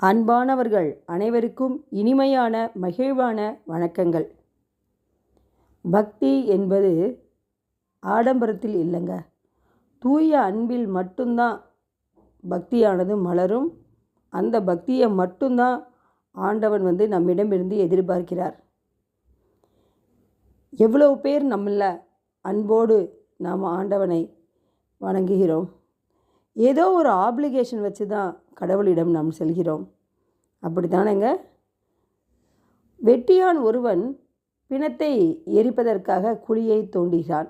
அன்பானவர்கள் அனைவருக்கும் இனிமையான மகிழ்வான வணக்கங்கள். பக்தி என்பது ஆடம்பரத்தில் இல்லைங்க. தூய அன்பில் மட்டும்தான் பக்தியானது மலரும். அந்த பக்தியை மட்டும்தான் ஆண்டவன் வந்து நம்மிடமிருந்து எதிர்பார்க்கிறார். எவ்வளவு பேர் நம்மள அன்போடு நாம் ஆண்டவனை வணங்குகிறோம். ஏதோ ஒரு ஆப்ளிகேஷன் வச்சு தான் கடவுளிடம் நாம் செல்கிறோம். அப்படி தானேங்க வெட்டியான் ஒருவன் பிணத்தை எரிப்பதற்காக குழியை தோண்டுகிறான்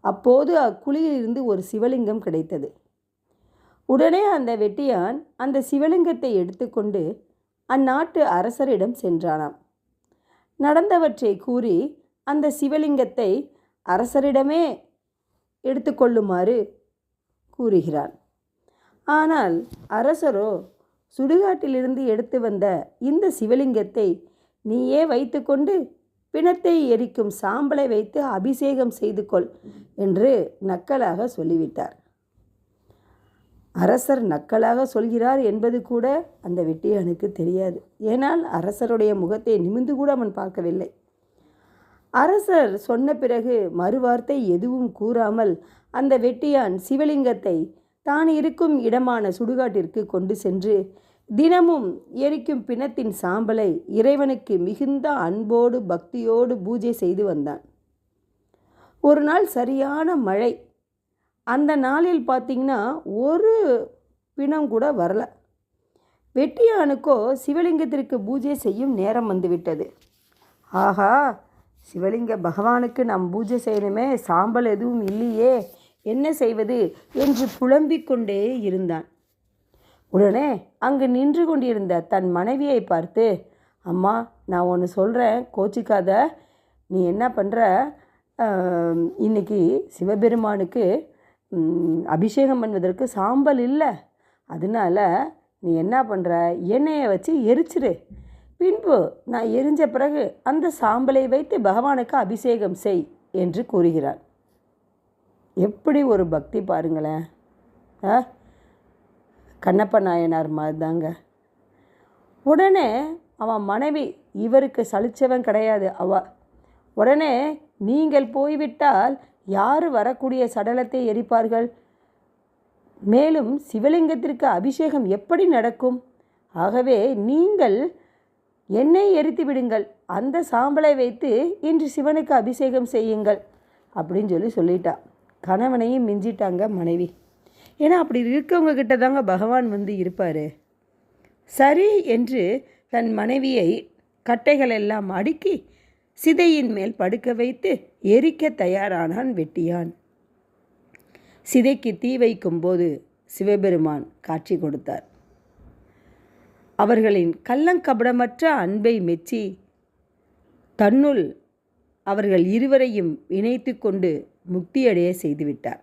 அப்போது அக்குழியிலிருந்து ஒரு சிவலிங்கம் கிடைத்தது. உடனே அந்த வெட்டியான் அந்த சிவலிங்கத்தை எடுத்துக்கொண்டு அந்நாட்டு அரசரிடம் சென்றானாம். நடந்தவற்றை கூறி அந்த சிவலிங்கத்தை அரசரிடமே எடுத்துக்கொள்ளுமாறு கூறுகிறான். ஆனால் அரசரோ சுடுகாட்டிலிருந்து எடுத்து வந்த இந்த சிவலிங்கத்தை நீயே வைத்துக்கொண்டு பிணத்தை எரிக்கும் சாம்பலை வைத்து அபிஷேகம் செய்து கொள் என்று நக்கலாக சொல்லிவிட்டார். அரசர் நக்கலாக சொல்கிறார் என்பது கூட அந்த வெட்டியானுக்கு தெரியாது. ஏனால் அரசருடைய முகத்தை நிமிந்து கூட அவன் பார்க்கவில்லை. அரசர் சொன்ன பிறகு மறுவார்த்தை எதுவும் கூறாமல் அந்த வெட்டியான் சிவலிங்கத்தை தான் இருக்கும் இடமான சுடுகாட்டிற்கு கொண்டு சென்று தினமும் எரிக்கும் பிணத்தின் சாம்பலை இறைவனுக்கு மிகுந்த அன்போடு பக்தியோடு பூஜை செய்து வந்தான். ஒரு நாள் சரியான மழை. அந்த நாளில் பார்த்திங்கன்னா ஒரு பிணம் கூட வரல. வெட்டியானுக்கோ சிவலிங்கத்திற்கு பூஜை செய்யும் நேரம் வந்துவிட்டது ஆஹா சிவலிங்க பகவானுக்கு நாம் பூஜை செய்யணுமே சாம்பல் எதுவும் இல்லையே. என்ன செய்வது என்று புலம்பிக் கொண்டே இருந்தான். உடனே அங்கு நின்று கொண்டிருந்த தன் மனைவியை பார்த்து அம்மா நான் ஒன்று சொல்கிறேன் கோச்சிக்காத. நீ என்ன பண்ணுற இன்னைக்கு சிவபெருமானுக்கு அபிஷேகம் பண்ணுவதற்கு சாம்பல் இல்லை. அதனால நீ என்ன பண்ணுற எண்ணெயை வச்சு எரிச்சிரு. பின்பு நான் எரிஞ்ச பிறகு அந்த சாம்பலை வைத்து பகவானுக்கு அபிஷேகம் செய் என்று கூறுகிறார். எப்படி ஒரு பக்தி பாருங்களேன். ஆ? கண்ணப்ப நாயனார் மாதிரி தாங்க உடனே அவன் மனைவி இவருக்கு சலிச்சவன் கிடையாது. அவ உடனே நீங்கள் போய்விட்டால் யார் வரக்கூடிய சடலத்தை எரிப்பார்கள்? மேலும் சிவலிங்கத்திற்கு அபிஷேகம் எப்படி நடக்கும்? ஆகவே நீங்கள் எண்ணெய் எரித்து விடுங்கள். அந்த சாம்பலை வைத்து இன்று சிவனுக்கு அபிஷேகம் செய்யுங்கள். அப்படின்னு சொல்லி சொல்லிட்டா. கணவனையும் மிஞ்சிட்டாங்க மனைவி. ஏன்னா அப்படி இருக்கவங்க கிட்ட தாங்க பகவான் வந்து இருப்பார். சரி என்று தன் மனைவியை கட்டைகள் எல்லாம் அடுக்கி சிதையின் மேல் படுக்க வைத்து எரிக்க தயாரானான் வெட்டியான். சிதைக்கு தீ வைக்கும்போது சிவபெருமான் காட்சி கொடுத்தார். அவர்களின் கள்ளங்கபடமற்ற அன்பை மெச்சி தன்னுள் அவர்கள் இருவரையும் இணைத்து கொண்டு முக்தியடைய செய்துவிட்டார்.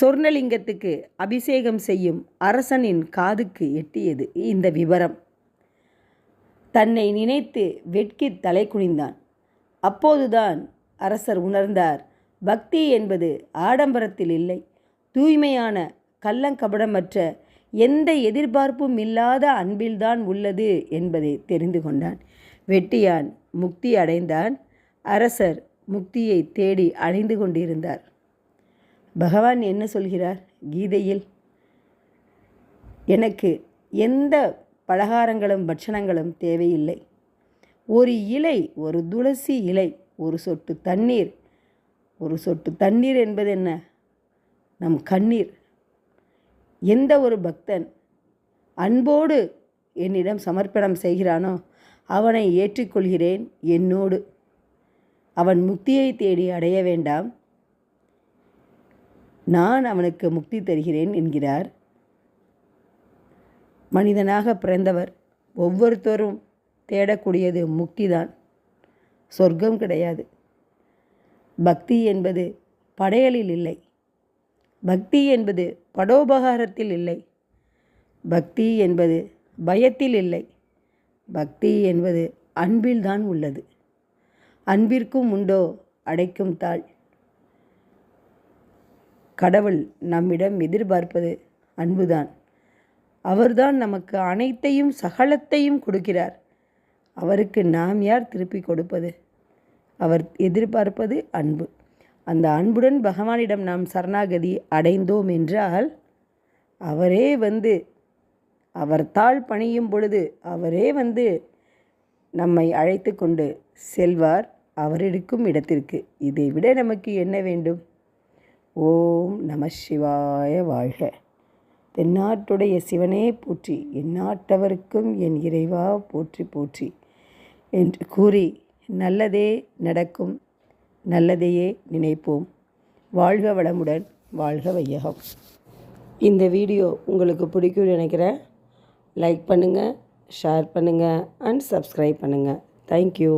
சொர்ணலிங்கத்துக்கு அபிஷேகம் செய்யும் அரசனின் காதுக்கு எட்டியது இந்த விவரம் தன்னை நினைத்து வெட்கி தலை குனிந்தான். அப்போதுதான் அரசர் உணர்ந்தார் பக்தி என்பது ஆடம்பரத்தில் இல்லை. தூய்மையான கள்ளங்கபடமற்ற எந்த எதிர்பார்ப்பும் இல்லாத அன்பில்தான் உள்ளது என்பதை தெரிந்து கொண்டான். வெட்டியான் முக்தி அடைந்தான். அரசர் முக்தியை தேடி அடைந்து கொண்டிருந்தார். பகவான் என்ன சொல்கிறார்? கீதையில் எனக்கு எந்த பலகாரங்களும் பட்சணங்களும் தேவையில்லை. ஒரு இலை ஒரு துளசி இலை ஒரு சொட்டு தண்ணீர். ஒரு சொட்டு தண்ணீர் என்பது என்ன? நம் கண்ணீர். எந்த ஒரு பக்தன் அன்போடு என்னிடம் சமர்ப்பணம் செய்கிறானோ அவனை ஏற்றுக்கொள்கிறேன் என்னோடு. அவன் முக்தியை தேடி அடைய வேண்டாம். நான் அவனுக்கு முக்தி தருகிறேன் என்கிறார். மனிதனாக பிறந்தவர் ஒவ்வொருத்தரும் தேடக்கூடியது முக்திதான். சொர்க்கம் கிடையாது. பக்தி என்பது படையலில் இல்லை. பக்தி என்பது படோபகாரத்தில் இல்லை. பக்தி என்பது பயத்தில் இல்லை. பக்தி என்பது அன்பில்தான் உள்ளது. அன்பிற்கும் உண்டோ? அடைக்கும் தாள். கடவுள் நம்மிடம் எதிர்பார்ப்பது அன்புதான். அவர்தான் நமக்கு அனைத்தையும் சகலத்தையும் கொடுக்கிறார். அவருக்கு நாம் யார் திருப்பி கொடுப்பது? அவர் எதிர்பார்ப்பது அன்பு. அந்த அன்புடன் பகவானிடம் நாம் சரணாகதி அடைந்தோம் என்றால் அவரே வந்து அவர் தாழ் பணியும் பொழுது அவரே வந்து நம்மை அழைத்து கொண்டு செல்வார் அவர் இருக்கும் இடத்திற்கு. இதை விட நமக்கு என்ன வேண்டும்? ஓம் நம சிவாய வாழ்க. தென்னாட்டுடைய சிவனே போற்றி எந்நாட்டவருக்கும் என் இறைவா போற்றி போற்றி என்று கூறி நல்லதே நடக்கும் நல்லதையே நினைப்போம். வாழ்க வளமுடன் வாழ்க வையகம். இந்த வீடியோ உங்களுக்கு பிடிக்கும்னு நினைக்கிறேன். லைக் பண்ணுங்கள் ஷேர் பண்ணுங்கள் அண்ட் சப்ஸ்கிரைப் பண்ணுங்கள் தேங்க்யூ